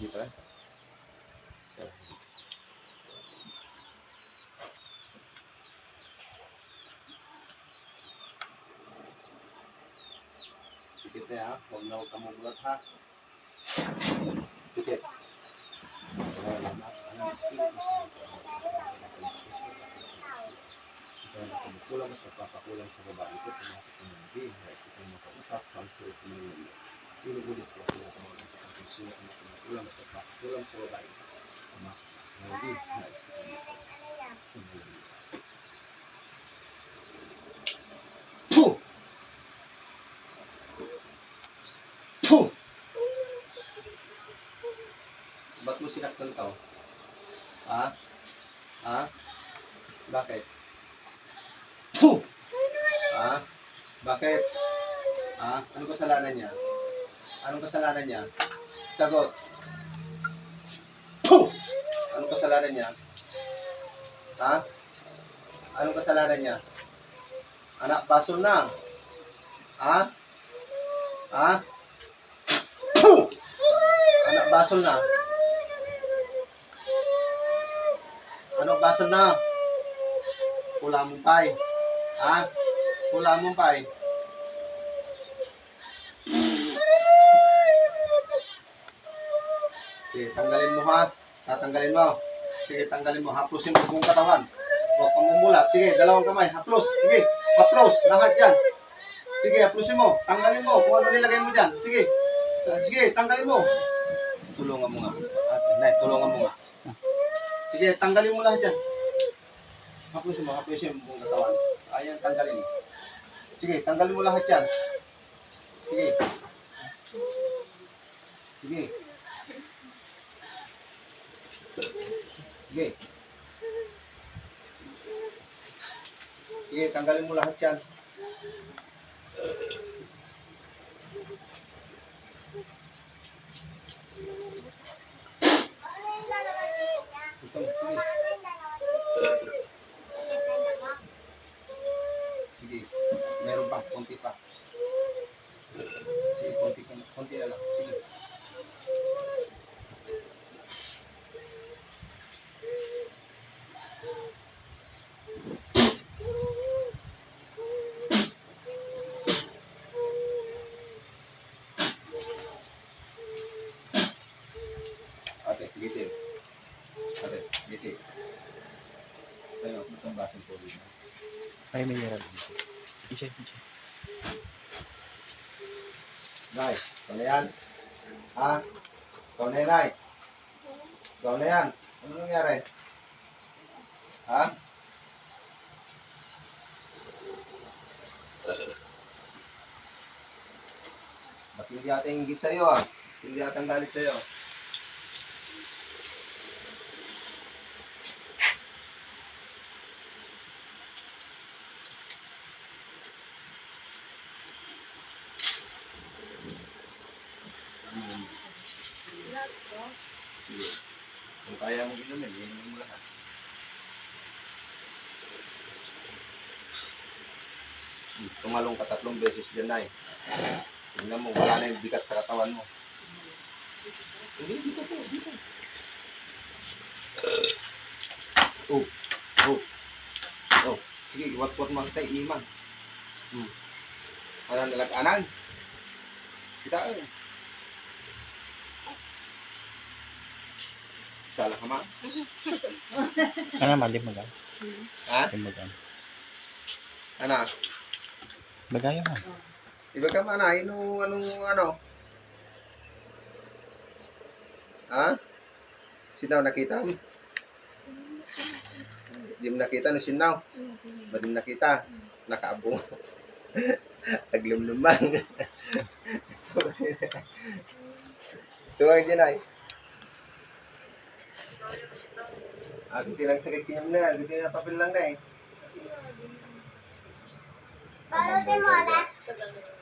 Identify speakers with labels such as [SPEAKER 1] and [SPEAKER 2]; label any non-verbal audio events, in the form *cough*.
[SPEAKER 1] Dito eh. So. Pikit na ha. Huwag na huwag ka magulat ha. Pikit. Salamat ang Espiritu Santo. Ikaw na kumukulang at nagpapakulang sa babae ko, pumasok ng nabi, nais kitang makausap sa ang sulit ng mga Pinugulit ko sila ng mga kapatid na kumukulang at nagpapakulang sa babae ko, pumasok ng nabi, nais kitang makausap sa mga Puh! Puh! Ba't mo sinaktan ka? Ha? Ha? Bakit? Puh! Ha? Bakit? Ha? Anong kasalanan niya? Anong kasalanan niya? Sagot. Puh! Anong kasalanan niya? Ha? Anong kasalanan niya? Anak, basol na. Ha? Ha? Puh! Anak, basol na. Ano basol na? Pula mong pay. Ha? Pula mong pay. Sige, tanggalin mo ha. Tatanggalin mo. Sige, tanggalin mo. Haplusin mo buong katawan. Huwag kang mumulat. Sige, dalawang kamay. Haplos. Sige, haplos. Lahat yan. Sige, haplusin mo. Tanggalin mo. Kung ano nilagay mo dyan. Sige. Sige, tanggalin mo. Tulungan mo nga. Ate, nay, tulungan mo nga. Sige, tanggalin mo lahat yan. Haplusin mo, haplusin mo buong katawan. Ayan, tanggalin mo. Sige, tanggalin mo lahat yan. Sige. Sige. Sige. Sige, tanggalin mo lahat yan. Isang, sige. Sige. Meron pa, konti pa. Sige, konti, konti na lang. Sige. Ate, gising. Ate, gising. Ayun, isang basong tubig na.
[SPEAKER 2] Ay, may meron. Isay, isay.
[SPEAKER 1] Nay, ikaw na yan. Ha? Ikaw na yan, Nay. Ikaw na yan. Ano nangyari? Ha? Ba't hindi ata inggit sa'yo, ah? Hindi ata ang galit sa'yo. Sige. Kung kaya mo inumin, inumin mo lahat. Tumalong ka tatlong beses dyan, Nay. Tingnan mo, wala na yung bigat sa katawan mo. Hindi, dito po, dito. Oh, oh, oh. Sige, iwat-wat mo kita, iman. Hmm. Ano nalag-anan? Kita, eh. Sala ka ma?
[SPEAKER 2] Ano naman, limagan.
[SPEAKER 1] Ha?
[SPEAKER 2] Limagan.
[SPEAKER 1] Ano?
[SPEAKER 2] Bagaya man.
[SPEAKER 1] Iba ka man, ah. Ino, anong, ano? Ha? Sinaw nakita mo? Di mo nakita no sinaw? Ba di mo nakita? Nakaabong. *laughs* Taglumlumbang. *laughs* Tuwag din ay. Ako tinang sakit kanyang na. Ako tinang papel lang na eh.
[SPEAKER 3] Sa mola.